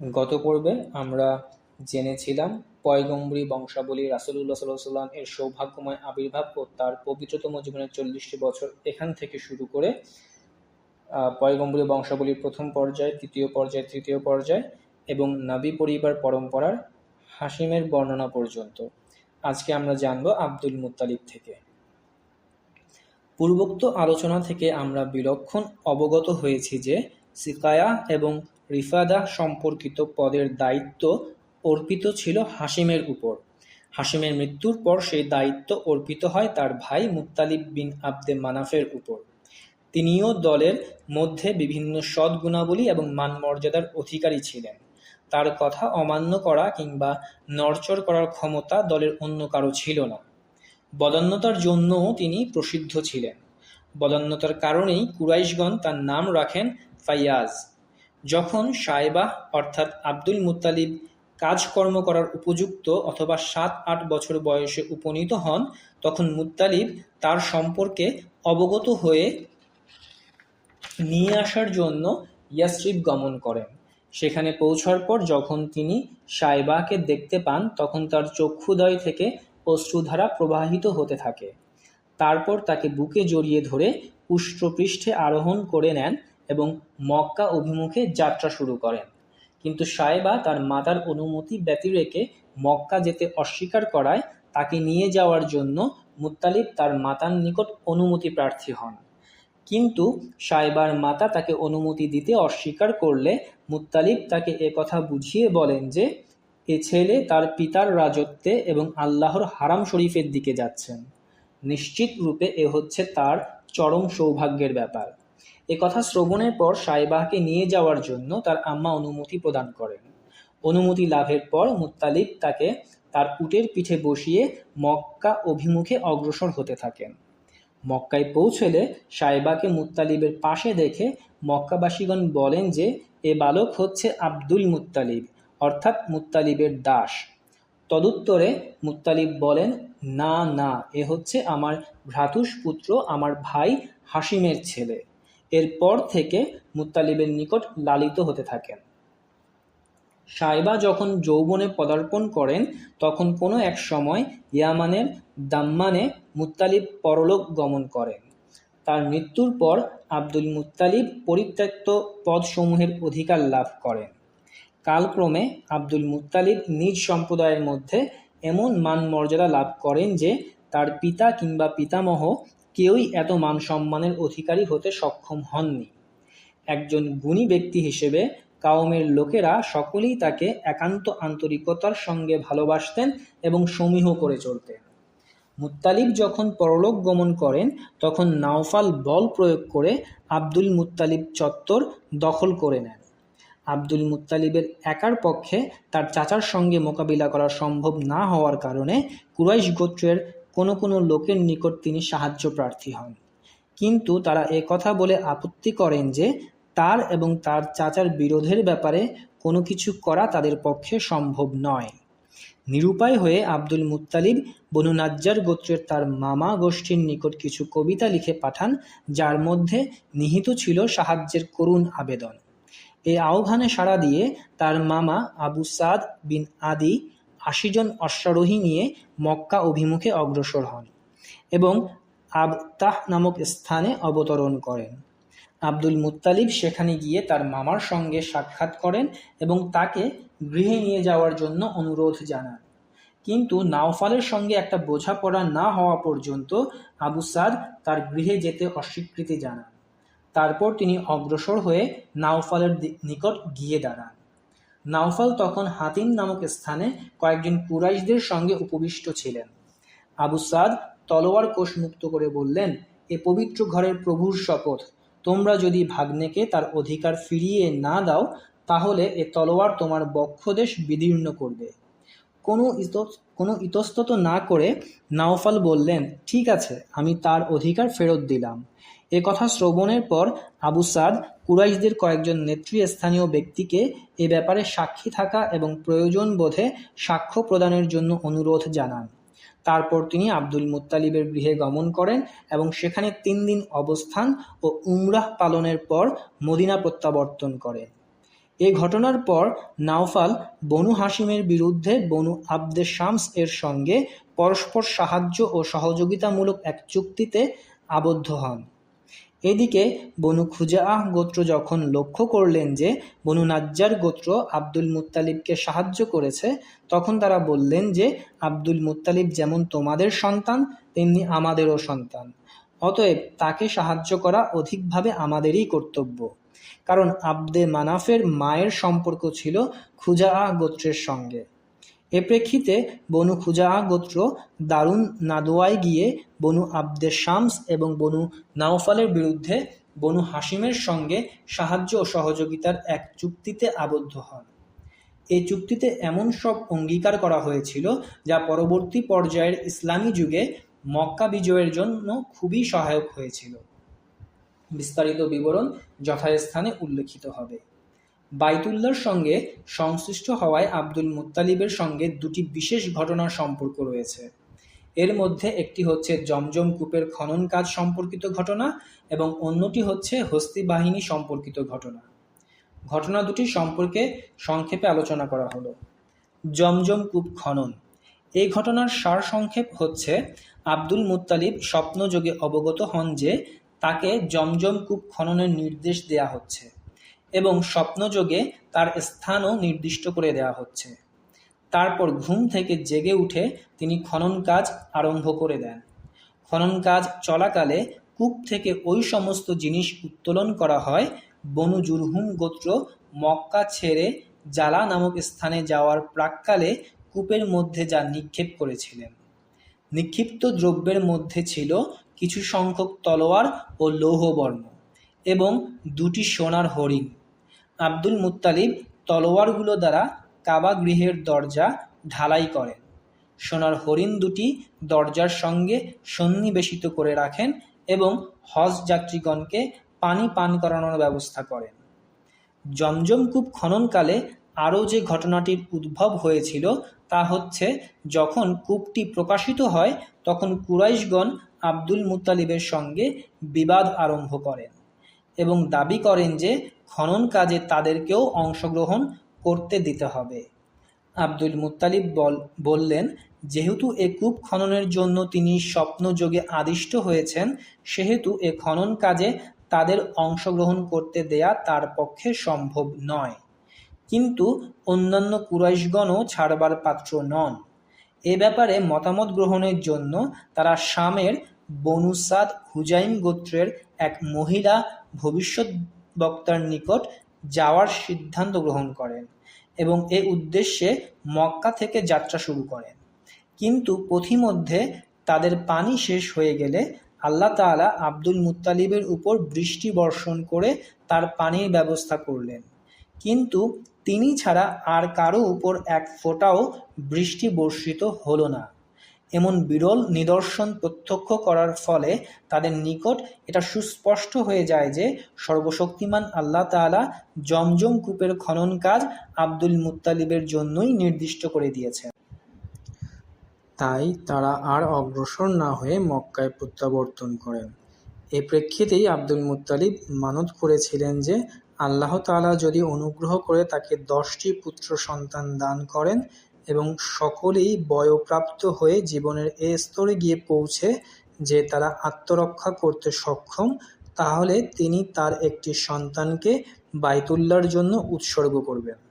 গত পর্বে আমরা জেনেছিলাম পয়গম্বরী বংশাবলী রাসূলুল্লাহ সাল্লাল্লাহু আলাইহি ওয়াসাল্লাম এর সৌভাগ্যময় আবির্ভাব ও তার পবিত্রতম জীবনের চল্লিশটি বছর এখান থেকে শুরু করে পয়গম্বরী বংশাবলীর প্রথম পর্যায়, তৃতীয় পর্যায় তৃতীয় পর্যায় এবং নাবি পরিবার পরম্পরার হাসিমের বর্ণনা পর্যন্ত। আজকে আমরা জানব আব্দুল মুত্তালিব থেকে। পূর্বোক্ত আলোচনা থেকে আমরা বিলক্ষণ অবগত হয়েছি যে সিকায়া এবং রিফাদা সম্পর্কিত পদের দায়িত্ব অর্পিত ছিল হাসিমের উপর। হাসিমের মৃত্যুর পর সেই দায়িত্ব অর্পিত হয় তার ভাই মুত্তালিব বিন আবদে মানাফের উপর। তিনিও দলের মধ্যে বিভিন্ন সৎ গুণাবলী এবং মানমর্যাদার অধিকারী ছিলেন। তার কথা অমান্য করা কিংবা নড়চড় করার ক্ষমতা দলের অন্য কারও ছিল না। বদান্যতার জন্যও তিনি প্রসিদ্ধ ছিলেন। বদান্যতার কারণেই কুরাইশগণ তার নাম রাখেন ফাইয়াজ। যখন সায়েবা অর্থাৎ আব্দুল মুত্তালিব, কাজকর্ম করার উপযুক্ত অথবা সাত, আট বছর বয়সে উপনীত হন, তখন মুত্তালিব তার সম্পর্কে অবগত হয়ে নিয়ে আসার জন্য ইয়াসরিব গমন করেন। সেখানে পৌঁছার পর যখন তিনি সাইবাকে দেখতে পান, তখন তার চক্ষুদয় থেকে অশ্রুধারা প্রবাহিত হতে থাকে। তারপর তাকে বুকে জড়িয়ে ধরে উষ্ট্রপৃষ্ঠে আরোহণ করে নেন এবং মক্কা অভিমুখে যাত্রা শুরু করেন। কিন্তু সায়েবা তার মাতার অনুমতি ব্যতি রেখে মক্কা যেতে অস্বীকার করায় তাকে নিয়ে যাওয়ার জন্য মুত্তালিব তার মাতার নিকট অনুমতি প্রার্থী হন। কিন্তু সাইবার মাতা তাকে অনুমতি দিতে অস্বীকার করলে মুত্তালিব তাকে কথা বুঝিয়ে বলেন যে, এ ছেলে তার পিতার রাজত্বে এবং আল্লাহর হারাম শরীফের দিকে যাচ্ছেন। নিশ্চিত রূপে এ হচ্ছে তার চরম সৌভাগ্যের ব্যাপার। এ কথা শ্রবণের পর সাইবাহকে নিয়ে যাওয়ার জন্য তার আম্মা অনুমতি প্রদান করেন। অনুমতি লাভের পর মুত্তালিব তাকে তার উটের পিঠে বসিয়ে মক্কা অভিমুখে অগ্রসর হতে থাকেন। মক্কায় পৌঁছলে সাইবাকে মুত্তালিবের পাশে দেখে মক্কাবাসীগণ বলেন যে, এ বালক হচ্ছে আব্দুল মুত্তালিব অর্থাৎ মুত্তালিবের দাস। তদুত্তরে মুত্তালিব বলেন, না না, এ হচ্ছে আমার ভ্রাতুষ পুত্র আমার ভাই হাসিমের ছেলে। এরপর থেকে মুত্তালিবের নিকট লালিত হতে থাকেন। সাইবা যখন যৌবনে পদার্পণ করেন, তখন কোনো এক সময় ইয়ামানের দাম্মানে মুত্তালিব পরলোক গমন করেন। তার মৃত্যুর পর আব্দুল মুত্তালিব পরিত্যক্ত পদসমূহের অধিকার লাভ করেন। কালক্রমে আব্দুল মুত্তালিব নিজ সম্প্রদায়ের মধ্যে এমন মান মর্যাদা লাভ করেন যে, তার পিতা কিংবা পিতামহ কেউই এত মান সম্মানের অধিকারী হতে সক্ষম হননি। একজন গুণী ব্যক্তি হিসেবে কাউমের লোকেরা সকলেই তাকে একান্ত আন্তরিকতার সঙ্গে ভালোবাসতেন এবং সমীহ করে চলতেন। মুত্তালিব যখন পরলোক গমন করেন, তখন নাওফাল বল প্রয়োগ করে আব্দুল মুত্তালিব চত্বর দখল করে নেন। আব্দুল মুত্তালিবের একার পক্ষে তার চাচার সঙ্গে মোকাবিলা করা সম্ভব না হওয়ার কারণে কুরাইশ গোত্রের কোনো কোনো লোকের নিকট তিনি সাহায্য প্রার্থী হন। কিন্তু তারা এ কথা বলে আপত্তি করেন যে তার এবং তার চাচার বিরোধের ব্যাপারে কোনো কিছু করা তাদের পক্ষে সম্ভব নয়। নিরুপায় হয়ে আব্দুল মুত্তালিব বনু নাজ্জার গোত্রের তার মামা গোষ্ঠীর নিকট কিছু কবিতা লিখে পাঠান, যার মধ্যে নিহিত ছিল সাহায্যের করুণ আবেদন। এই আহ্বানে সাড়া দিয়ে তার মামা আবু সাদ বিন আদি আশি জন অশ্বারোহী নিয়ে মক্কা অভিমুখে অগ্রসর হন এবং আবতাহ নামক স্থানে অবতরণ করেন। আব্দুল মুত্তালিব সেখানে গিয়ে তার মামার সঙ্গে সাক্ষাৎ করেন এবং তাকে গৃহে নিয়ে যাওয়ার জন্য অনুরোধ জানান। কিন্তু নাওফালের সঙ্গে একটা বোঝাপড়া না হওয়া পর্যন্ত আবু সাদ তার গৃহে যেতে অস্বীকৃতি জানান। তারপর তিনি অগ্রসর হয়ে নাওফালের নিকট গিয়ে দাঁড়ান। নাওফাল তখন হাতিম নামক স্থানে কয়েকজন কুরাইশদের সঙ্গে উপবিষ্ট ছিলেন। আবু সাদ তলোয়ার কোষ মুক্ত করে বললেন, এ পবিত্র ঘরের প্রভুর শপথ। তোমরা যদি ভাগ্নেকে তার অধিকার ফিরিয়ে না দাও, তাহলে এ তলোয়ার তোমার বক্ষদেশ বিদীর্ণ করবে। কোনো কোনো ইতস্তত না করে নাওফাল বললেন, ঠিক আছে, আমি তার অধিকার ফেরত দিলাম। এ কথা শ্রবণের পর আবু সাদ কুরাইশদের কয়েকজন নেতৃস্থানীয় ব্যক্তিকে এ ব্যাপারে সাক্ষী থাকা এবং প্রয়োজন বোধে সাক্ষ্য প্রদানের জন্য অনুরোধ জানান। তারপর তিনি আব্দুল মুত্তালিবের গৃহে গমন করেন এবং সেখানে তিন দিন অবস্থান ও উমরাহ পালনের পর মদিনা প্রত্যাবর্তন করেন। এ ঘটনার পর নাওফাল বনু হাসিমের বিরুদ্ধে বনু আব্দে শামস এর সঙ্গে পরস্পর সাহায্য ও সহযোগিতামূলক এক চুক্তিতে আবদ্ধ হন। এদিকে বনু খুজাআহ গোত্র যখন লক্ষ্য করলেন যে বনু নাজ্জার গোত্র আব্দুল মুত্তালিবকে সাহায্য করেছে, তখন তারা বললেন যে, আব্দুল মুত্তালিব যেমন তোমাদের সন্তান, তেমনি আমাদেরও সন্তান। অতএব তাকে সাহায্য করা অধিকভাবে আমাদেরই কর্তব্য। কারণ আব্দে মানাফের মায়ের সম্পর্ক ছিল খুজাআহ গোত্রের সঙ্গে। এ প্রেক্ষিতে বনু খুজাআ গোত্র দারুণ নাদোয়ায় গিয়ে বনু আব্দে শামস এবং বনু নাওফালের বিরুদ্ধে বনু হাসিমের সঙ্গে সাহায্য ও সহযোগিতার এক চুক্তিতে আবদ্ধ হন। এই চুক্তিতে এমন সব অঙ্গীকার করা হয়েছিল যা পরবর্তী পর্যায়ের ইসলামী যুগে মক্কা বিজয়ের জন্য খুবই সহায়ক হয়েছিল। বিস্তারিত বিবরণ যথাস্থানে উল্লেখিত হবে। বাইতুল্লার সঙ্গে সংশ্লিষ্ট হওয়ায় আব্দুল মুত্তালিবের সঙ্গে দুটি বিশেষ ঘটনার সম্পর্ক রয়েছে। এর মধ্যে একটি হচ্ছে জমজম কূপের খনন কাজ সম্পর্কিত ঘটনা এবং অন্যটি হচ্ছে হস্তি বাহিনী সম্পর্কিত ঘটনা। ঘটনা দুটি সম্পর্কে সংক্ষেপে আলোচনা করা হলো। জমজম কূপ খনন। এই ঘটনার সার সংক্ষেপ হচ্ছে আব্দুল মুত্তালিব স্বপ্নযোগে অবগত হন যে তাকে জমজম কূপ খননের নির্দেশ দেয়া হচ্ছে। এবং স্বপ্নযোগে তার স্থানও নির্দিষ্ট করে দেওয়া হচ্ছে। তারপর ঘুম থেকে জেগে উঠে তিনি খনন কাজ আরম্ভ করে দেন। খনন কাজ চলাকালে কূপ থেকে ওই সমস্ত জিনিস উত্তোলন করা হয় বনু জুরহুম গোত্র মক্কা ছেড়ে জালা নামক স্থানে যাওয়ার প্রাককালে কূপের মধ্যে যা নিক্ষেপ করেছিলেন। নিক্ষিপ্ত দ্রব্যের মধ্যে ছিল কিছু সংখ্যক তলোয়ার ও লৌহবর্ণ এবং দুটি সোনার হরিণ। আব্দুল মুত্তালিব তলোয়ারগুলো দ্বারা কাবা গৃহের দরজা ঢালাই করেন। সোনার হরিণ দুটি দরজার সঙ্গে সন্নিবেশিত করে রাখেন এবং হজ যাত্রীগণকে পানি পান করানোর ব্যবস্থা করেন। জমজম কূপ খননকালে আরও যে ঘটনাটির উদ্ভব হয়েছিল তা হচ্ছে, যখন কূপটি প্রকাশিত হয়, তখন কুরাইশগণ আব্দুল মুত্তালিবের সঙ্গে বিবাদ আরম্ভ করেন। এবং দাবি করেন যে খনন কাজে তাদেরকেও অংশগ্রহণ করতে দিতে হবে। আব্দুল মুত্তালিব বললেন, যেহেতু এ কূপ খননের জন্য তিনি স্বপ্নযোগে আদিষ্ট হয়েছেন, সেহেতু এ খনন কাজে তাদের অংশগ্রহণ করতে দেয়া তার পক্ষে সম্ভব নয়। কিন্তু অন্যান্য কুরাইশগণও ছাড়বার পাত্র নন। এ ব্যাপারে মতামত গ্রহণের জন্য তারা শামের বনুসাদ হুজাইম গোত্রের এক মহিলা ভবিষ্যৎ বক্তার নিকট যাওয়ার সিদ্ধান্ত গ্রহণ করেন এবং এ উদ্দেশ্যে মক্কা থেকে যাত্রা শুরু করেন। কিন্তু পথিমধ্যে তাদের পানি শেষ হয়ে গেলে আল্লাহ তাআলা আব্দুল মুত্তালিবের উপর বৃষ্টি বর্ষণ করে তার পানির ব্যবস্থা করলেন। কিন্তু তিনি ছাড়া আর কারও উপর এক ফোঁটাও বৃষ্টি বর্ষিত হলো না। এমন বিরল নিদর্শন প্রত্যক্ষ করার ফলে তাদের নিকট এটা সুস্পষ্ট হয়ে যায় যে সর্বশক্তিমান আল্লাহ তাআলা জমজম কূপের খনন কাজ আব্দুল মুত্তালিবের জন্যই নির্দিষ্ট করে দিয়েছেন। তাই তারা আর অগ্রসর না হয়ে মক্কায় প্রত্যাবর্তন করেন। এ প্রেক্ষিতেই আব্দুল মুত্তালিব মানত করেছিলেন যে আল্লাহ তাআলা যদি অনুগ্রহ করে তাকে দশটি পুত্র সন্তান দান করেন এবং সকলেই বয়ঃপ্রাপ্ত হয়ে জীবনের এ স্তরে গিয়ে পৌঁছে যে তারা আত্মরক্ষা করতে সক্ষম, তাহলে তিনি তার একটি সন্তানকে বাইতুল্লার জন্য উৎসর্গ করবেন।